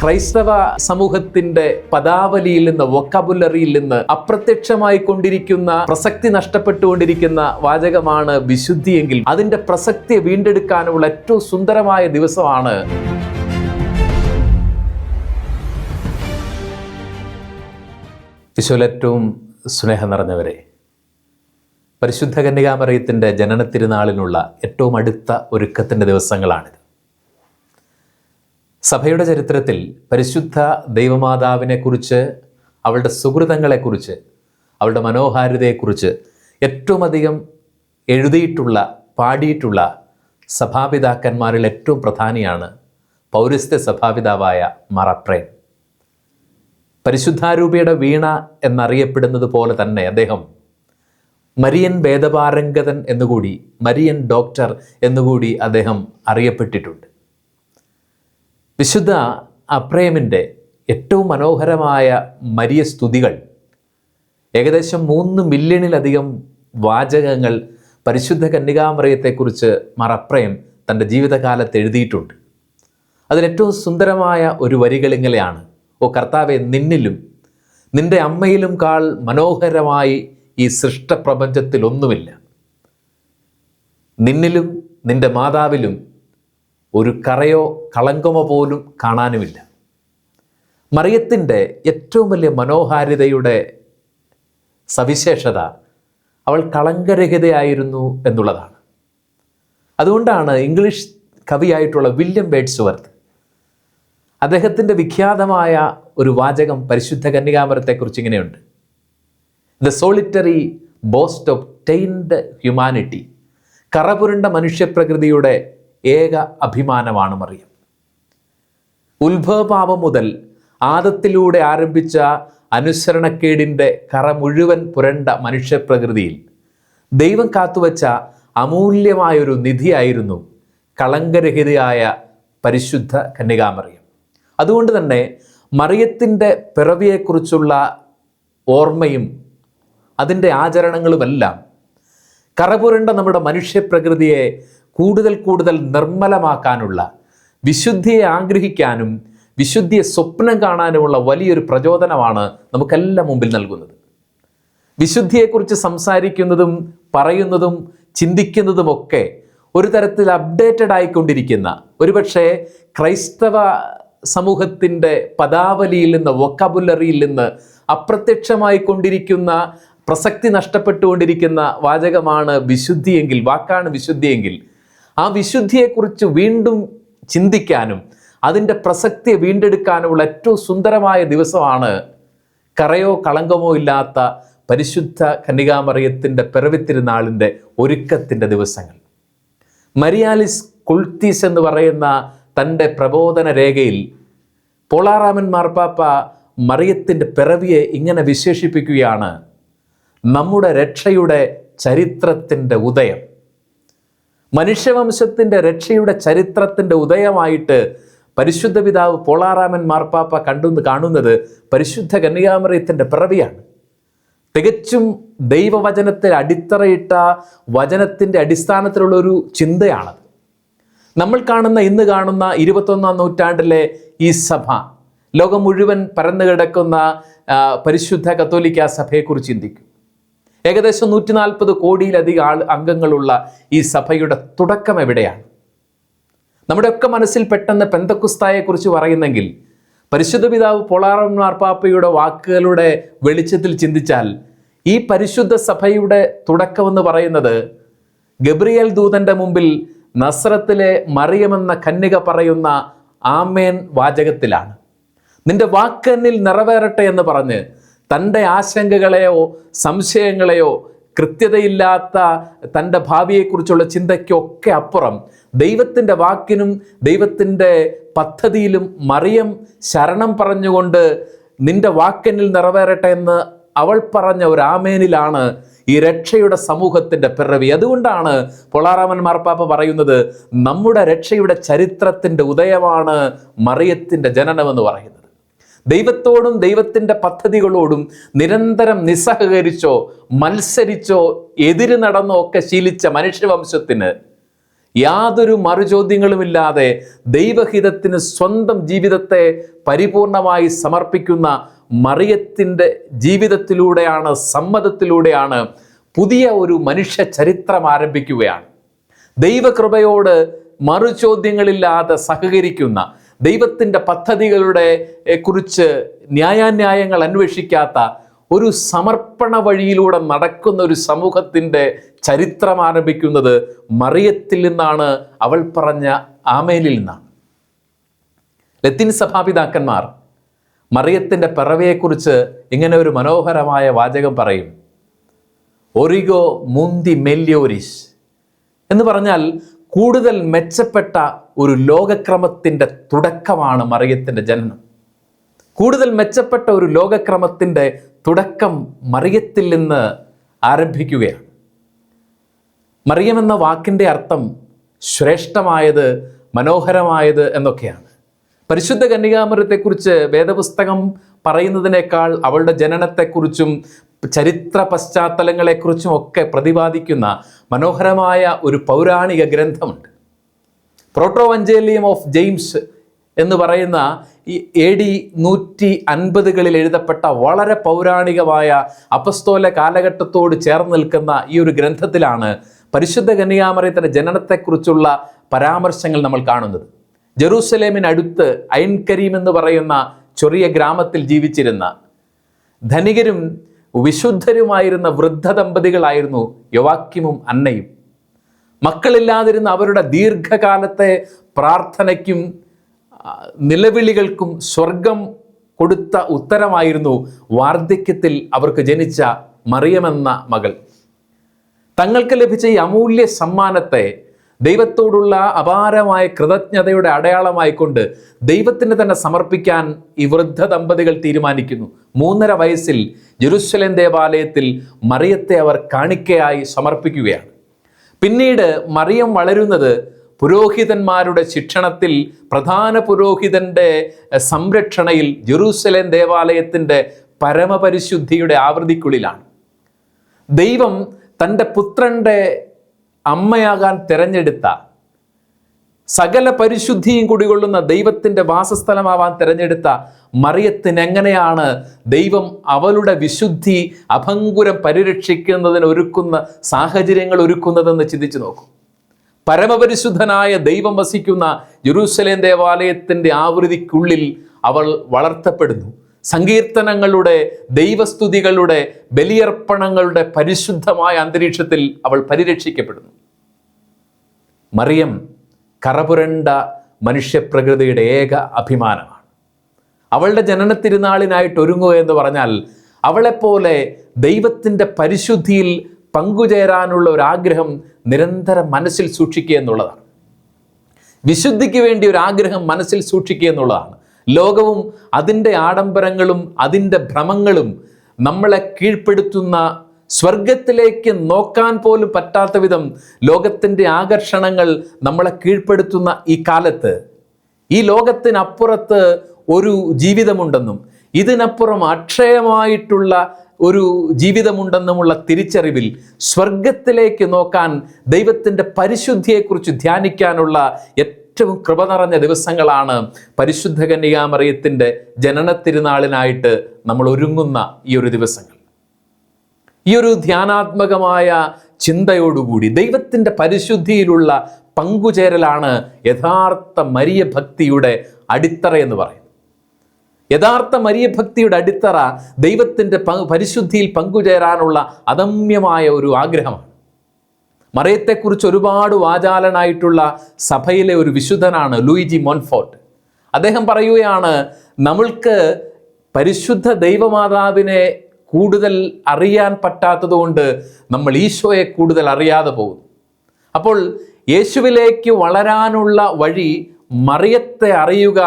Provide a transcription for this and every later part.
ക്രൈസ്തവ സമൂഹത്തിന്റെ പദാവലിയിൽ നിന്ന് വൊക്കബുലറിയിൽ നിന്ന് അപ്രത്യക്ഷമായി കൊണ്ടിരിക്കുന്ന പ്രസക്തി നഷ്ടപ്പെട്ടുകൊണ്ടിരിക്കുന്ന വാചകമാണ് വിശുദ്ധിയെങ്കിൽ അതിന്റെ പ്രസക്തിയെ വീണ്ടെടുക്കാനുള്ള ഏറ്റവും സുന്ദരമായ ദിവസമാണ് വിശ്വലേറ്റവും സ്നേഹം നിറഞ്ഞവരെ പരിശുദ്ധ കന്യകാമറിയത്തിന്റെ ജനന തിരുനാളിനുള്ള ഏറ്റവും അടുത്ത ഒരുക്കത്തിന്റെ ദിവസങ്ങളാണിത്. സഭയുടെ ചരിത്രത്തിൽ പരിശുദ്ധ ദൈവമാതാവിനെക്കുറിച്ച് അവളുടെ സുഹൃതങ്ങളെക്കുറിച്ച് അവളുടെ മനോഹാരിതയെക്കുറിച്ച് ഏറ്റവും അധികം എഴുതിയിട്ടുള്ള പാടിയിട്ടുള്ള സഭാപിതാക്കന്മാരിൽ ഏറ്റവും പ്രധാനിയാണ് പൗരസ്ത്യ സഭാപിതാവായ മറപ്രേം പരിശുദ്ധാരൂപിയുടെ വീണ എന്നറിയപ്പെടുന്നത് പോലെ തന്നെ അദ്ദേഹം മരിയൻ വേദപാരംഗതൻ എന്നുകൂടി മരിയൻ ഡോക്ടർ എന്നുകൂടി അദ്ദേഹം അറിയപ്പെട്ടിട്ടുണ്ട്. വിശുദ്ധ അപ്രേമിന്റെ ഏറ്റവും മനോഹരമായ മരിയ സ്തുതികൾ ഏകദേശം മൂന്ന് മില്യണിലധികം വാചകങ്ങൾ പരിശുദ്ധ കന്യകാമറിയത്തെക്കുറിച്ച് മറപ്രേം തന്റെ ജീവിതകാലത്ത് എഴുതിയിട്ടുണ്ട്. അതിലേറ്റവും സുന്ദരമായ ഒരു വരികളിങ്ങനെയാണ് ഓ കർത്താവെ നിന്നിലും നിന്റെ അമ്മയിലും കാൾ മനോഹരമായി ഈ സൃഷ്ടപ്രപഞ്ചത്തിലൊന്നുമില്ല. നിന്നിലും നിന്റെ മാതാവിലും ഒരു കറയോ കളങ്കമോ പോലും കാണാനുമില്ല. മറിയത്തിന്റെ ഏറ്റവും വലിയ മനോഹാരിതയുടെ സവിശേഷത അവൾ കളങ്കരഹിതയായിരുന്നു എന്നുള്ളതാണ്. അതുകൊണ്ടാണ് ഇംഗ്ലീഷ് കവിയായിട്ടുള്ള വില്യം ബേഡ്സ് വർത്ത് അദ്ദേഹത്തിന്റെ വിഖ്യാതമായ ഒരു വാചകം പരിശുദ്ധ കന്യകാമരത്തെക്കുറിച്ച് ഇങ്ങനെയുണ്ട്. The solitary boast of tainted humanity കറപുരുണ്ട മനുഷ്യപ്രകൃതിയുടെ ഏക അഭിമാനമാണ് മറിയം. ഉത്ഭവപാപം മുതൽ ആദത്തിലൂടെ ആരംഭിച്ച അനുസരണക്കേടിന്റെ കറ മുഴുവൻ പുരണ്ട മനുഷ്യപ്രകൃതിയിൽ ദൈവം കാത്തുവച്ച അമൂല്യമായൊരു നിധിയായിരുന്നു കളങ്കരഹിതയായ പരിശുദ്ധ കന്യകാമറിയം. അതുകൊണ്ട് തന്നെ മറിയത്തിന്റെ പിറവിയെക്കുറിച്ചുള്ള ഓർമ്മയും അതിന്റെ ആചരണങ്ങളുമെല്ലാം കറപുരണ്ട നമ്മുടെ മനുഷ്യപ്രകൃതിയെ കൂടുതൽ കൂടുതൽ നിർമ്മലമാക്കാനുള്ള വിശുദ്ധിയെ ആഗ്രഹിക്കാനും വിശുദ്ധിയെ സ്വപ്നം കാണാനുമുള്ള വലിയൊരു പ്രചോദനമാണ് നമുക്കെല്ലാം മുമ്പിൽ നൽകുന്നത്. വിശുദ്ധിയെക്കുറിച്ച് സംസാരിക്കുന്നതും പറയുന്നതും ചിന്തിക്കുന്നതുമൊക്കെ ഒരു തരത്തിൽ അപ്ഡേറ്റഡ് ആയിക്കൊണ്ടിരിക്കുന്ന ഒരുപക്ഷെ ക്രൈസ്തവ സമൂഹത്തിന്റെ പദാവലിയിൽ നിന്ന് വൊക്കാബുലറിയിൽ നിന്ന് അപ്രത്യക്ഷമായി കൊണ്ടിരിക്കുന്ന പ്രസക്തി നഷ്ടപ്പെട്ടുകൊണ്ടിരിക്കുന്ന വാചകമാണ് വിശുദ്ധിയെങ്കിൽ വാക്കാണ് വിശുദ്ധിയെങ്കിൽ ആ വിശുദ്ധിയെക്കുറിച്ച് വീണ്ടും ചിന്തിക്കാനും അതിന്റെ പ്രസക്തിയെ വീണ്ടെടുക്കാനുമുള്ള ഏറ്റവും സുന്ദരമായ ദിവസമാണ് കറയോ കളങ്കമോ ഇല്ലാത്ത പരിശുദ്ധ കന്യകാമറിയത്തിന്റെ പിറവിത്തിരുന്നാളിന്റെ ഒരുക്കത്തിന്റെ ദിവസങ്ങൾ. മരിയാലിസ് കുൾത്തീസ് എന്ന് പറയുന്ന തന്റെ പ്രബോധന രേഖയിൽ പോളാറാമൻ മാർപ്പാപ്പ മറിയത്തിന്റെ പിറവിയെ ഇങ്ങനെ വിശേഷിപ്പിക്കുകയാണ്. നമ്മുടെ രക്ഷയുടെ ചരിത്രത്തിന്റെ ഉദയം. മനുഷ്യവംശത്തിന്റെ രക്ഷയുടെ ചരിത്രത്തിന്റെ ഉദയമായിട്ട് പരിശുദ്ധ പിതാവ് പോളാറാമൻ മാർപ്പാപ്പ കണ്ടു കാണുന്നത് പരിശുദ്ധ കന്യാമറിയത്തിന്റെ പിറവിയാണ്. തികച്ചും ദൈവവചനത്തിൽ അടിത്തറയിട്ട വചനത്തിന്റെ അടിസ്ഥാനത്തിലുള്ള ഒരു ചിന്തയാണത്. നമ്മൾ കാണുന്ന ഇന്ന് കാണുന്ന ഇരുപത്തൊന്നാം നൂറ്റാണ്ടിലെ ഈ സഭ ലോകം മുഴുവൻ പരന്നു കിടക്കുന്ന പരിശുദ്ധ കത്തോലിക്ക സഭയെക്കുറിച്ച് ചിന്തിക്കും. ഏകദേശം നൂറ്റി നാൽപ്പത് കോടിയിലധികം ആൾ അംഗങ്ങളുള്ള ഈ സഭയുടെ തുടക്കം എവിടെയാണ്? നമ്മുടെയൊക്കെ മനസ്സിൽ പെട്ടെന്ന് പെന്തക്കുസ്തായെക്കുറിച്ച് പറയുന്നെങ്കിൽ പരിശുദ്ധ പിതാവ് പൊളാറം മാർപ്പാപ്പയുടെ വാക്കുകളുടെ വെളിച്ചത്തിൽ ചിന്തിച്ചാൽ ഈ പരിശുദ്ധ സഭയുടെ തുടക്കമെന്ന് പറയുന്നത് ഗബ്രിയേൽ ദൂതന്റെ മുമ്പിൽ നസ്രത്തിലെ മറിയമെന്ന കന്യക പറയുന്ന ആമേൻ വാചകത്തിലാണ്. നിന്റെ വാക്കെന്നിൽ നിറവേറട്ടെ എന്ന് പറഞ്ഞ് തന്റെ ആശങ്കകളെയോ സംശയങ്ങളെയോ കൃത്യതയില്ലാത്ത തന്റെ ഭാവിയെക്കുറിച്ചുള്ള ചിന്തയ്ക്കൊക്കെ അപ്പുറം. ദൈവത്തിന്റെ വാക്കിനും ദൈവത്തിന്റെ പദ്ധതിയിലും മറിയം ശരണം പറഞ്ഞുകൊണ്ട് നിന്റെ വാക്കനിൽ നിറവേറട്ടെ എന്ന് അവൾ പറഞ്ഞ ഒരു ആമേനിലാണ് ഈ രക്ഷയുടെ സമൂഹത്തിന്റെ പിറവി. അതുകൊണ്ടാണ് പൊളാറാമൻ മാർപ്പാപ്പ പറയുന്നത് നമ്മുടെ രക്ഷയുടെ ചരിത്രത്തിന്റെ ഉദയമാണ് മറിയത്തിന്റെ ജനനമെന്ന് പറയുന്നത്. ദൈവത്തോടും ദൈവത്തിന്റെ പദ്ധതികളോടും നിരന്തരം നിസ്സഹകരിച്ചോ മത്സരിച്ചോ എതിര് നടന്നോ ഒക്കെ ശീലിച്ച മനുഷ്യവംശത്തിന് യാതൊരു മറുചോദ്യങ്ങളുമില്ലാതെ ദൈവഹിതത്തിന് സ്വന്തം ജീവിതത്തെ പരിപൂർണമായി സമർപ്പിക്കുന്ന മറിയത്തിന്റെ ജീവിതത്തിലൂടെയാണ് സമ്മതത്തിലൂടെയാണ് പുതിയ ഒരു മനുഷ്യ ചരിത്രം ആരംഭിക്കുകയാണ്. ദൈവകൃപയോട് മറുചോദ്യങ്ങളില്ലാതെ സഹകരിക്കുന്ന ദൈവത്തിന്റെ പദ്ധതികളുടെ കുറിച്ച് ന്യായാന്യായങ്ങൾ അന്വേഷിക്കാത്ത ഒരു സമർപ്പണ വഴിയിലൂടെ നടക്കുന്ന ഒരു സമൂഹത്തിന്റെ ചരിത്രം ആരംഭിക്കുന്നത് മറിയത്തിൽ നിന്നാണ് അവൾ പറഞ്ഞ ആമേലിൽ നിന്നാണ്. ലത്തിൻ സഭാപിതാക്കന്മാർ മറിയത്തിന്റെ പിറവിയെക്കുറിച്ച് ഇങ്ങനെ ഒരു മനോഹരമായ വാചകം പറയും. ഒറിഗോ മുന്തി മെല്യോരിസ് എന്ന് പറഞ്ഞാൽ കൂടുതൽ മെച്ചപ്പെട്ട ഒരു ലോകക്രമത്തിന്റെ തുടക്കമാണ് മറിയത്തിന്റെ ജനനം. കൂടുതൽ മെച്ചപ്പെട്ട ഒരു ലോകക്രമത്തിന്റെ തുടക്കം മറിയത്തിൽ നിന്ന് ആരംഭിക്കുകയാണ്. മറിയം എന്ന വാക്കിന്റെ അർത്ഥം ശ്രേഷ്ഠമായത് മനോഹരമായത് എന്നൊക്കെയാണ്. പരിശുദ്ധ കന്യകാമരത്തെക്കുറിച്ച് വേദപുസ്തകം പറയുന്നതിനേക്കാൾ അവളുടെ ജനനത്തെക്കുറിച്ചും ചരിത്ര പശ്ചാത്തലങ്ങളെക്കുറിച്ചും ഒക്കെ പ്രതിപാദിക്കുന്ന മനോഹരമായ ഒരു പൗരാണിക ഗ്രന്ഥമുണ്ട്. പ്രോട്ടോവഞ്ചേലിയം ഓഫ് ജെയിംസ് എന്ന് പറയുന്ന ഈ എ ഡി നൂറ്റി അൻപതുകളിൽ എഴുതപ്പെട്ട വളരെ പൗരാണികമായ അപസ്തോല കാലഘട്ടത്തോട് ചേർന്ന് നിൽക്കുന്ന ഈ ഒരു ഗ്രന്ഥത്തിലാണ് പരിശുദ്ധ കന്യാമറിയത്തിന്റെ ജനനത്തെക്കുറിച്ചുള്ള പരാമർശങ്ങൾ നമ്മൾ കാണുന്നത്. ജെറൂസലേമിനടുത്ത് ഐൻകരീം എന്ന് പറയുന്ന ചെറിയ ഗ്രാമത്തിൽ ജീവിച്ചിരുന്ന ധനികരും വിശുദ്ധരുമായിരുന്ന വൃദ്ധ ദമ്പതികളായിരുന്നു യുവാക്യമും അന്നയും. മക്കളില്ലാതിരുന്ന അവരുടെ ദീർഘകാലത്തെ പ്രാർത്ഥനയ്ക്കും നിലവിളികൾക്കും സ്വർഗം കൊടുത്ത ഉത്തരമായിരുന്നു വാർദ്ധക്യത്തിൽ അവർക്ക് ജനിച്ച മറിയമെന്ന മകൾ. തങ്ങൾക്ക് ലഭിച്ച ഈ അമൂല്യ സമ്മാനത്തെ ദൈവത്തോടുള്ള അപാരമായ കൃതജ്ഞതയുടെ അടയാളമായിക്കൊണ്ട് ദൈവത്തിന് തന്നെ സമർപ്പിക്കാൻ ഈ വൃദ്ധ ദമ്പതികൾ തീരുമാനിക്കുന്നു. മൂന്നര വയസ്സിൽ ജെറുസലേം ദേവാലയത്തിൽ മറിയത്തെ അവർ കാണിക്കയായി സമർപ്പിക്കുകയാണ്. പിന്നീട് മറിയം വളരുന്നത് പുരോഹിതന്മാരുടെ ശിക്ഷണത്തിൽ പ്രധാന പുരോഹിതന്റെ സംരക്ഷണയിൽ ജെറൂസലേം ദേവാലയത്തിന്റെ പരമപരിശുദ്ധിയുടെ ആവൃത്തിക്കുള്ളിലാണ്. ദൈവം തന്റെ പുത്രന്റെ അമ്മയാകാൻ തിരഞ്ഞെടുത്ത സകല പരിശുദ്ധിയും കുടികൊള്ളുന്ന ദൈവത്തിന്റെ വാസസ്ഥലമാവാൻ തിരഞ്ഞെടുത്ത മറിയത്തിന് എങ്ങനെയാണ് ദൈവം അവളുടെ വിശുദ്ധി അഭംഗുരം പരിരക്ഷിക്കുന്നതിന് ഒരുക്കുന്ന സാഹചര്യങ്ങൾ ഒരുക്കുന്നതെന്ന് ചിന്തിച്ചു നോക്കൂ. പരമപരിശുദ്ധനായ ദൈവം വസിക്കുന്ന ജെറൂസലേം ദേവാലയത്തിന്റെ ആവൃതിക്കുള്ളിൽ അവൾ വളർത്തപ്പെടുന്നു. സങ്കീർത്തനങ്ങളുടെ ദൈവസ്തുതികളുടെ ബലിയർപ്പണങ്ങളുടെ പരിശുദ്ധമായ അന്തരീക്ഷത്തിൽ അവൾ പരിരക്ഷിക്കപ്പെടുന്നു. മറിയം കറപുരണ്ട മനുഷ്യപ്രകൃതിയുടെ ഏക അഭിമാനമാണ്. അവളുടെ ജനന തിരുനാളിനായിട്ട് ഒരുങ്ങുക എന്ന് പറഞ്ഞാൽ അവളെപ്പോലെ ദൈവത്തിന്റെ പരിശുദ്ധിയിൽ പങ്കുചേരാനുള്ള ഒരാഗ്രഹം നിരന്തരം മനസ്സിൽ സൂക്ഷിക്കുക എന്നുള്ളതാണ്. വിശുദ്ധിക്ക് വേണ്ടി ഒരു ആഗ്രഹം മനസ്സിൽ സൂക്ഷിക്കുക എന്നുള്ളതാണ്. ലോകവും അതിന്റെ ആഡംബരങ്ങളും അതിന്റെ ഭ്രമങ്ങളും നമ്മളെ കീഴ്പ്പെടുത്തുന്ന സ്വർഗത്തിലേക്ക് നോക്കാൻ പോലും പറ്റാത്ത വിധം ലോകത്തിന്റെ ആകർഷണങ്ങൾ നമ്മളെ കീഴ്പ്പെടുത്തുന്ന ഈ കാലത്ത്. ഈ ലോകത്തിനപ്പുറത്ത് ഒരു ജീവിതമുണ്ടെന്നും ഇതിനപ്പുറം അക്ഷയമായിട്ടുള്ള ഒരു ജീവിതമുണ്ടെന്നുമുള്ള തിരിച്ചറിവിൽ സ്വർഗത്തിലേക്ക് നോക്കാൻ ദൈവത്തിന്റെ പരിശുദ്ധിയെക്കുറിച്ച് ധ്യാനിക്കാനുള്ള ഏറ്റവും കൃപ നിറഞ്ഞ ദിവസങ്ങളാണ് പരിശുദ്ധ കന്യകാമറിയത്തിന്റെ ജനന തിരുനാളിനായിട്ട് നമ്മൾ ഒരുങ്ങുന്ന ഈ ഒരു ദിവസങ്ങൾ. ഈ ഒരു ധ്യാനാത്മകമായ ചിന്തയോടുകൂടി ദൈവത്തിന്റെ പരിശുദ്ധിയിലുള്ള പങ്കുചേരലാണ് യഥാർത്ഥ മരിയ ഭക്തിയുടെ അടിത്തറ എന്ന് പറയുന്നത്. യഥാർത്ഥ മരിയ ഭക്തിയുടെ അടിത്തറ ദൈവത്തിന്റെ പരിശുദ്ധിയിൽ പങ്കുചേരാനുള്ള അദമ്യമായ ഒരു ആഗ്രഹമാണ്. മറിയത്തെക്കുറിച്ച് ഒരുപാട് വാചാലനായിട്ടുള്ള സഭയിലെ ഒരു വിശുദ്ധനാണ് ലൂയിജി മോൻഫോർട്ട്. അദ്ദേഹം പറയുകയാണ് നമ്മൾക്ക് പരിശുദ്ധ ദൈവമാതാവിനെ കൂടുതൽ അറിയാൻ പറ്റാത്തതുകൊണ്ട് നമ്മൾ ഈശോയെ കൂടുതൽ അറിയാതെ പോകുന്നു. അപ്പോൾ യേശുവിലേക്ക് വളരാനുള്ള വഴി മറിയത്തെ അറിയുക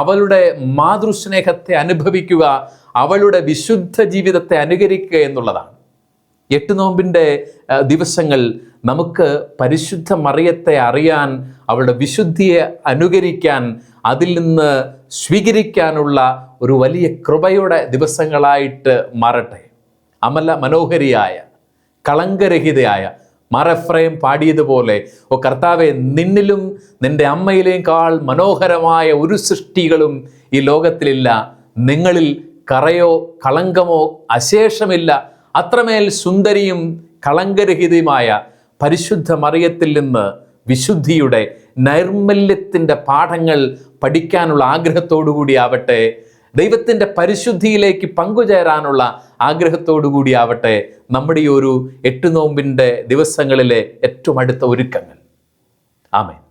അവളുടെ മാതൃസ്നേഹത്തെ അനുഭവിക്കുക അവളുടെ വിശുദ്ധ ജീവിതത്തെ അനുകരിക്കുക എന്നുള്ളതാണ്. എട്ട് നോമ്പിന്റെ ദിവസങ്ങൾ നമുക്ക് പരിശുദ്ധ മറിയത്തെ അറിയാൻ അവളുടെ വിശുദ്ധിയെ അനുകരിക്കാൻ അതിൽ നിന്ന് സ്വീകരിക്കാനുള്ള ഒരു വലിയ കൃപയുടെ ദിവസങ്ങളായിട്ട് മാറട്ടെ. അമല മനോഹരിയായ കളങ്കരഹിതയായ മറഫ്രയം പാടിയതുപോലെ ഓ കർത്താവെ നിന്നിലും നിന്റെ അമ്മയിലേക്കാൾ മനോഹരമായ ഒരു സൃഷ്ടികളും ഈ ലോകത്തിലില്ല. നിങ്ങളിൽ കറയോ കളങ്കമോ അശേഷമില്ല. അത്രമേൽ സുന്ദരിയും കളങ്കരഹിതയുമായ പരിശുദ്ധ മറിയത്തിൽ നിന്ന് വിശുദ്ധിയുടെ നൈർമല്യത്തിന്റെ പാഠങ്ങൾ പഠിക്കാനുള്ള ആഗ്രഹത്തോടു കൂടിയാവട്ടെ ദൈവത്തിന്റെ പരിശുദ്ധിയിലേക്ക് പങ്കുചേരാനുള്ള ആഗ്രഹത്തോടു കൂടിയാവട്ടെ നമ്മുടെ ഈ ഒരു എട്ട് നോമ്പിന്റെ ദിവസങ്ങളിലെ ഏറ്റവും അടുത്ത ഒരുക്കങ്ങൾ. ആമേൻ.